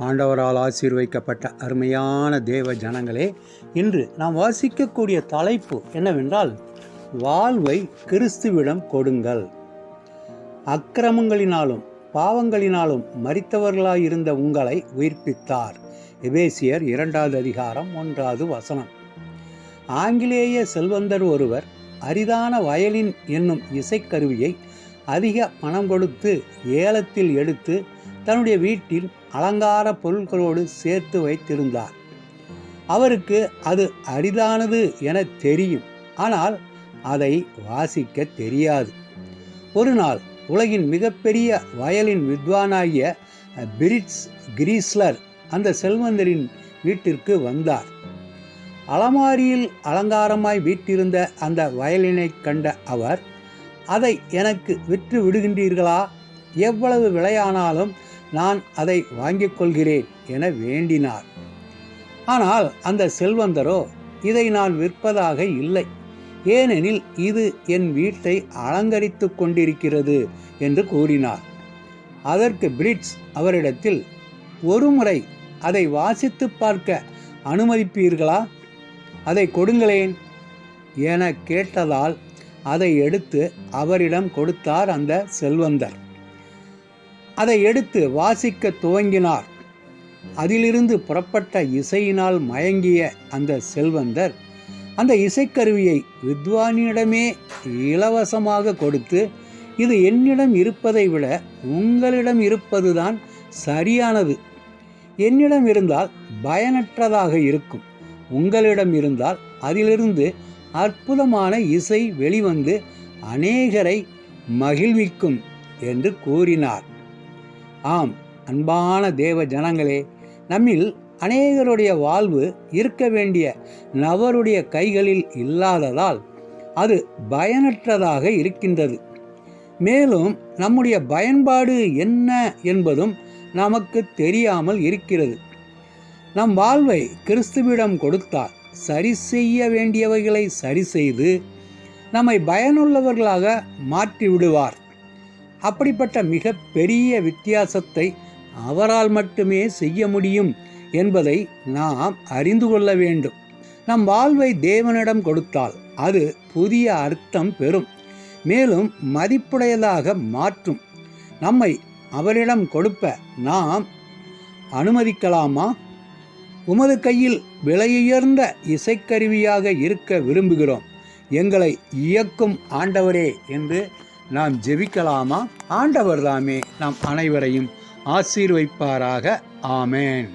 ஆண்டவரால் ஆசீர்வைக்கப்பட்ட அருமையான தேவ ஜனங்களே இன்று நாம் வாசிக்கக்கூடிய தலைப்பு என்னவென்றால் வாழ்வை கிறிஸ்துவிடம் கொடுங்கள். அக்கிரமங்களினாலும் பாவங்களினாலும் மறித்தவர்களாயிருந்த உங்களை உயிர்ப்பித்தார். எபேசியர் இரண்டாவது அதிகாரம் ஒன்றாவது வசனம். ஆங்கிலேய செல்வந்தர் ஒருவர் அரிதான வயலின் என்னும் இசைக்கருவியை அதிக பணம் கொடுத்து ஏலத்தில் எடுத்து தன்னுடைய வீட்டில் அலங்கார பொருட்களோடு சேர்த்து வைத்திருந்தார். அவருக்கு அது அரிதானது என தெரியும். ஆனால் அதை வாசிக்க தெரியாது. ஒரு நாள் உலகின் மிகப்பெரிய வயலின் வித்வானாகிய பிரிட்ஸ் கிரீஸ்லர் அந்த செல்வந்தரின் வீட்டிற்கு வந்தார். அலமாரியில் அலங்காரமாய் வீட்டிருந்த அந்த வயலினை கண்ட அவர் அதை எனக்கு விற்று விடுகின்றீர்களா? எவ்வளவு விலையானாலும் நான் அதை வாங்கிக் கொள்கிறேன் என வேண்டினார். ஆனால் அந்த செல்வந்தரோ இதை நான் விற்பதாக இல்லை. ஏனெனில் இது என் வீட்டை அலங்கரித்து கொண்டிருக்கிறது என்று கூறினார். அதற்கு பிரிட்ஸ் அவரிடத்தில் ஒருமுறை அதை வாசித்து பார்க்க அனுமதிப்பீர்களா? அதை கொடுங்களேன் என கேட்டதால் அதை எடுத்து அவரிடம் கொடுத்தார் அந்த செல்வந்தர். அதை எடுத்து வாசிக்க துவங்கினார். அதிலிருந்து புறப்பட்ட இசையினால் மயங்கிய அந்த செல்வந்தர் அந்த இசைக்கருவியை வித்வானிடமே இலவசமாக கொடுத்து இது என்னிடம் இருப்பதை விட உங்களிடம் இருப்பதுதான் சரியானது. என்னிடம் இருந்தால் பயனற்றதாக இருக்கும். உங்களிடம் இருந்தால் அதிலிருந்து அற்புதமான இசை வெளிவந்து அநேகரை மகிழ்விக்கும் என்று கூறினார். ஆம் அன்பான தேவ ஜனங்களே நம்மில் அநேகருடைய வாழ்வு இருக்க வேண்டிய நபருடைய கைகளில் இல்லாததால் அது பயனற்றதாக இருக்கின்றது. மேலும் நம்முடைய பயன்பாடு என்ன என்பதும் நமக்கு தெரியாமல் இருக்கிறது. நம் வாழ்வை கிறிஸ்துவிடம் கொடுத்தால் சரி செய்ய வேண்டியவைகளை சரி செய்து நம்மை பயனுள்ளவர்களாக மாற்றி விடுவார் அப்படிப்பட்ட மிக பெரிய வித்தியாசத்தை அவரால் மட்டுமே செய்ய முடியும் என்பதை நாம் அறிந்து கொள்ள வேண்டும். நம் வாழ்வை தேவனிடம் கொடுத்தால் அது புதிய அர்த்தம் பெறும். மேலும் மதிப்புடையதாக மாற்றும். நம்மை அவரிடம் கொடுப்ப நாம் அனுமதிக்கலாமா? உமது கையில் விலையுயர்ந்த இசைக்கருவியாக இருக்க விரும்புகிறோம். எங்களை இயக்கும் ஆண்டவரே என்று நாம் ஜெபிக்கலாமா? ஆண்டவர் தாமே நாம் அனைவரையும் ஆசீர்வைப்பாராக. ஆமேன்.